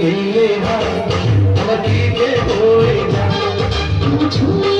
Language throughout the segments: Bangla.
দিলে আমার দিকে হয়ে যায়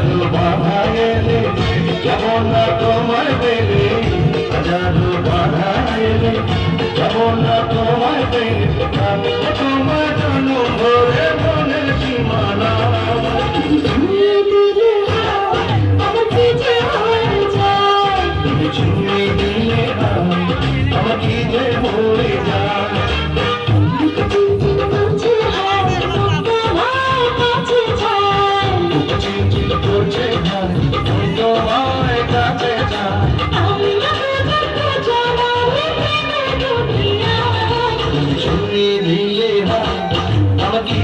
হাজারো বাধা এলে যাব তোমার ঝুলিয়ে নিয়ে আমাকে